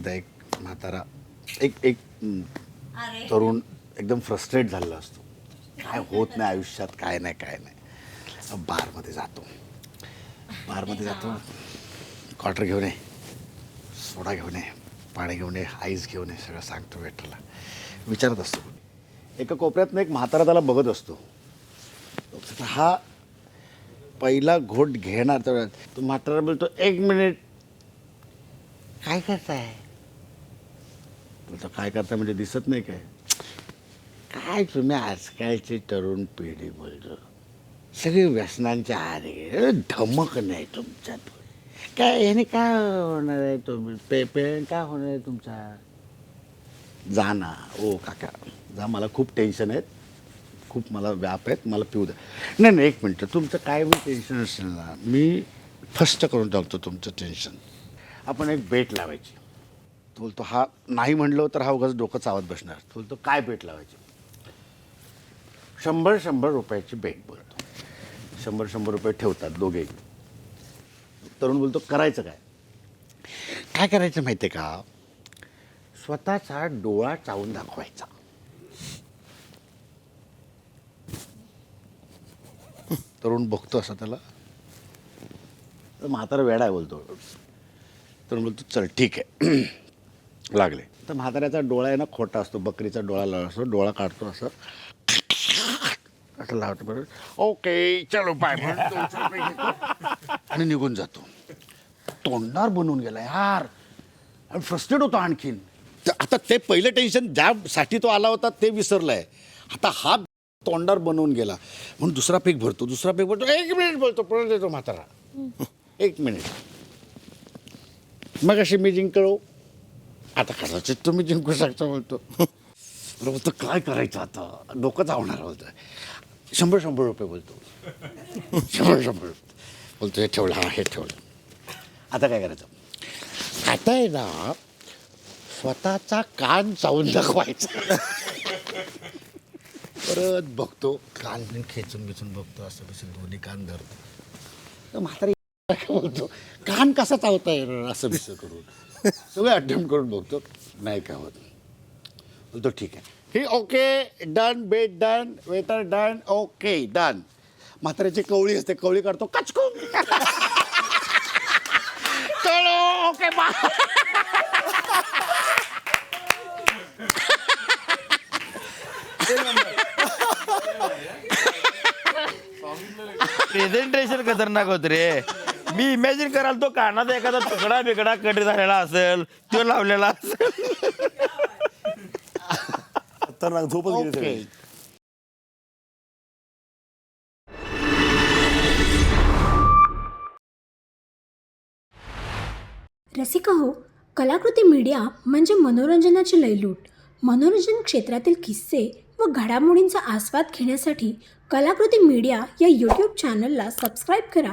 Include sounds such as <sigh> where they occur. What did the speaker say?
एकदा एक म्हातारा एक एक तरुण एकदम फ्रस्ट्रेट झालेला असतो. काय होत नाही आयुष्यात काय नाही काय नाही. बारमध्ये जातो. बारमध्ये जातो. क्वार्टर घेऊन ये. सोडा घेऊन ये. पाणी घेऊन ये. आईस घेऊन ये. सगळं सांगतो वेटरला विचारत असतो एका कोपऱ्यातनं एक म्हातारा त्याला बघत असतो. हा पहिला घोट घेणार तर तो म्हातारा बोलतो एक मिनिट काय करताय? आता काय करता म्हणजे दिसत नाही काय? काय तुम्ही आजकालची तरुण पिढी बोलतो? सगळी व्यसनांच्या आहारी धमक नाही तुमच्यात. काय याने काय होणार आहे तुम्ही? पे पेरेंट काय होणार आहे तुमचा? जा ना. ओ काका जा मला खूप टेन्शन आहेत. खूप मला व्याप आहेत. मला पिऊ द्या. नाही नाही एक मिनटं. तुमचं काय मी टेन्शन असेल ना मी फस्ट करून टाकतो तुमचं टेन्शन आपण एक बेट लावायची. तो बोलतो हा नाही म्हणलो तर हा उगाच डोकं चावत बसणार. तो बोलतो काय बेट लावायची? शंभर शंभर रुपयाची बेट बोलतो. शंभर शंभर रुपये ठेवतात दोघे. तरुण बोलतो करायचं काय? काय करायचं माहिती आहे का? स्वतःचा डोळा चावून दाखवायचा. तरुण बघतो असा त्याला. तर म्हातारा वेडा आहे बोलतो. तरुण बोलतो चल ठीक आहे. लागले. तर म्हाताऱ्याचा डोळा आहे ना खोटा असतो बकरीचा डोळा लावला असतो डोळा काढतो असं. असं लावतो बरोबर ओके चलो बाय आणि निघून जातो. तोंडावर बनवून गेला यार. आणि फ्रस्ट्रेट होतो आणखीन. तर आता ते पहिलं टेन्शन ज्यासाठी तो आला होता ते विसरलाय. आता हा तोंडावर बनवून गेला. म्हणून दुसरा पेक भरतो दुसरा पेक भरतो. एक मिनिट बोलतो परत देतो म्हातारा. एक मिनिट मग अशी मी जिंकलो. आता कदाचित तुम्ही जिंकू शकता बोलतो बोलतो काय करायचं आता? डोकं चावणार बोलतो शंभर शंभर रुपये बोलतो. शंभर शंभर रुपये. बोलतो हे ठेवलं हे ठेवलं. आता काय करायचं? आता आहे ना स्वतःचा कान चावून दाखवायचा. परत बघतो कान पण खेचून बिचून बघतो असं बिसून दोन्ही कान धरतो. तर म्हातारी <laughs> बोलतो कान कसा चावता येणार? असं बिसं करून. <laughs> सगळं अटेम्प्ट करून बघतो. नाही काय होत? बोलतो ठीक आहे. ही okay done bet done waiter done okay done म्हाताऱ्याची कवळी असते कवळी काढतो कचकून कळो ओके बा प्रेझेंटेशन खतरनाक होत रे. मी इमॅजिन कराल तो कानात एखादा तुकडा बिकडा कट झालेला असेल तो लावलेला असेल. खतरनाक झोपच गेली ओके सगळी. रसिका हो कलाकृती मीडिया म्हणजे मनोरंजनाची लयलूट. मनोरंजन क्षेत्रातील किस्से व घडामोडींचा आस्वाद घेण्यासाठी कलाकृती मीडिया या यूट्यूब चॅनलला सबस्क्राईब करा.